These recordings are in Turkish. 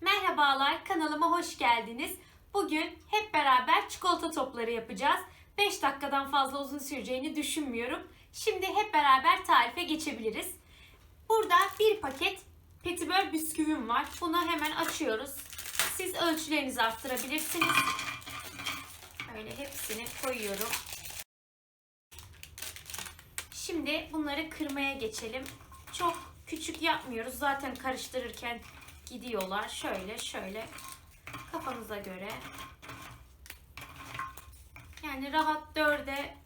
Merhabalar, kanalıma hoş geldiniz. Bugün hep beraber çikolata topları yapacağız. 5 dakikadan fazla uzun süreceğini düşünmüyorum. Şimdi hep beraber tarife geçebiliriz. Burada bir paket petibör bisküvim var. Bunu hemen açıyoruz. Siz ölçülerinizi arttırabilirsiniz. Böyle hepsini koyuyorum. Şimdi bunları kırmaya geçelim. Çok küçük yapmıyoruz. Zaten karıştırırken gidiyorlar. Şöyle şöyle kafanıza göre. Yani rahat dörde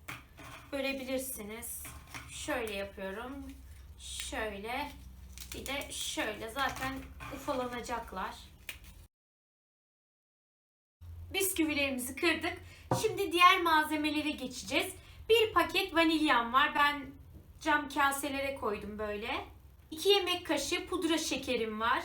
bölebilirsiniz. Şöyle yapıyorum. Şöyle. Bir de şöyle. Zaten ufalanacaklar. Bisküvilerimizi kırdık. Şimdi diğer malzemelere geçeceğiz. Bir paket vanilyam var. Ben cam kaselere koydum böyle. 2 yemek kaşığı pudra şekerim var.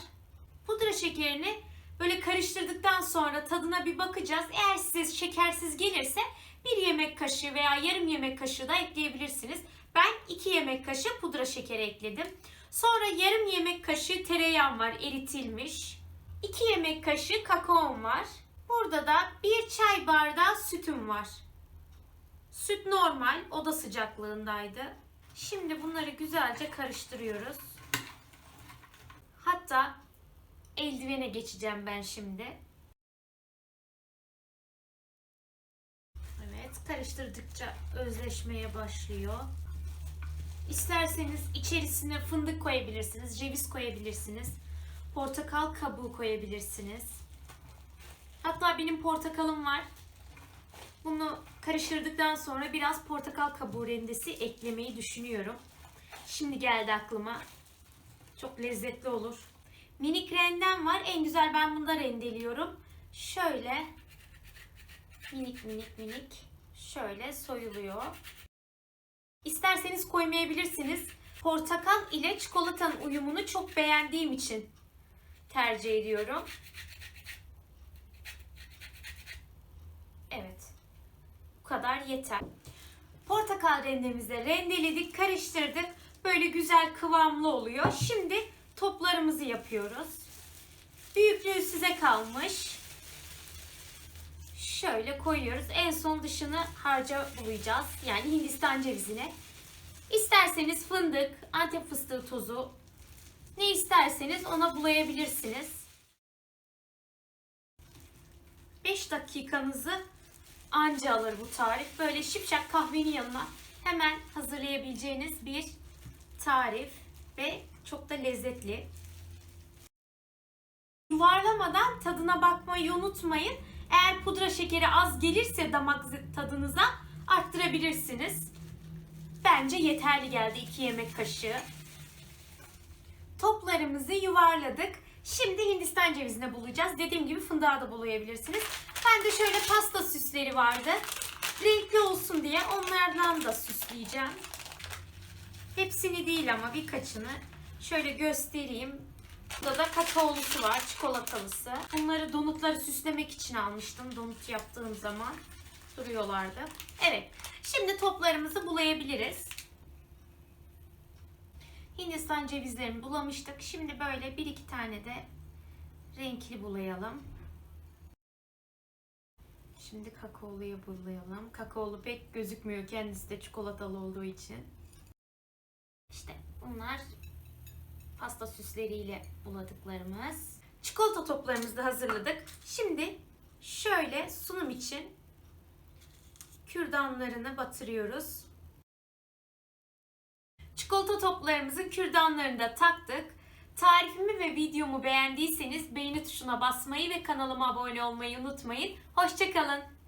Pudra şekerini böyle karıştırdıktan sonra tadına bir bakacağız. Eğer size şekersiz gelirse bir yemek kaşığı veya yarım yemek kaşığı da ekleyebilirsiniz. Ben 2 yemek kaşığı pudra şekeri ekledim. Sonra yarım yemek kaşığı tereyağım var eritilmiş. 2 yemek kaşığı kakaom var. Burada da bir çay bardağı sütüm var. Süt normal, oda sıcaklığındaydı. Şimdi bunları güzelce karıştırıyoruz. Hatta eldivene geçeceğim ben şimdi. Evet, karıştırdıkça özleşmeye başlıyor. İsterseniz içerisine fındık koyabilirsiniz, ceviz koyabilirsiniz, portakal kabuğu koyabilirsiniz. Hatta benim portakalım var. Bunu karıştırdıktan sonra biraz portakal kabuğu rendesi eklemeyi düşünüyorum. Şimdi geldi aklıma. Çok lezzetli olur. Minik rendem var. En güzel ben bunda rendeliyorum. Şöyle minik minik minik şöyle soyuluyor. İsterseniz koymayabilirsiniz. Portakal ile çikolatanın uyumunu çok beğendiğim için tercih ediyorum. Evet. Bu kadar yeter. Portakal rendemizi rendeledik, karıştırdık. Böyle güzel kıvamlı oluyor. Şimdi toplarımızı yapıyoruz. Büyüklüğü size kalmış. Şöyle koyuyoruz. En son dışını harca bulayacağız. Yani Hindistan cevizine. İsterseniz fındık, antep fıstığı tozu ne isterseniz ona bulayabilirsiniz. 5 dakikanızı anca alır bu tarif. Böyle şipşak kahvenin yanına hemen hazırlayabileceğiniz bir tarif ve çok da lezzetli. Yuvarlamadan tadına bakmayı unutmayın. Eğer pudra şekeri az gelirse damak tadınıza arttırabilirsiniz. Bence yeterli geldi 2 yemek kaşığı. Toplarımızı yuvarladık. Şimdi Hindistan cevizine bulayacağız. Dediğim gibi fındığa da bulayabilirsiniz. Ben de şöyle pasta süsleri vardı. Renkli olsun diye onlardan da süsleyeceğim. Hepsini değil ama birkaçını şöyle göstereyim. Burada da kakaolusu var, çikolatalısı. Bunları donutları süslemek için almıştım donut yaptığım zaman. Duruyorlardı. Evet, şimdi toplarımızı bulayabiliriz. Hindistan cevizlerini bulamıştık. Şimdi böyle bir iki tane de renkli bulayalım. Şimdi kakaoluyu bulayalım. Kakaolu pek gözükmüyor kendisi de çikolatalı olduğu için. İşte bunlar pasta süsleriyle buladıklarımız. Çikolata toplarımızı da hazırladık. Şimdi şöyle sunum için kürdanlarını batırıyoruz. Çikolata toplarımızın kürdanlarını da taktık. Tarifimi ve videomu beğendiyseniz beğeni tuşuna basmayı ve kanalıma abone olmayı unutmayın. Hoşçakalın.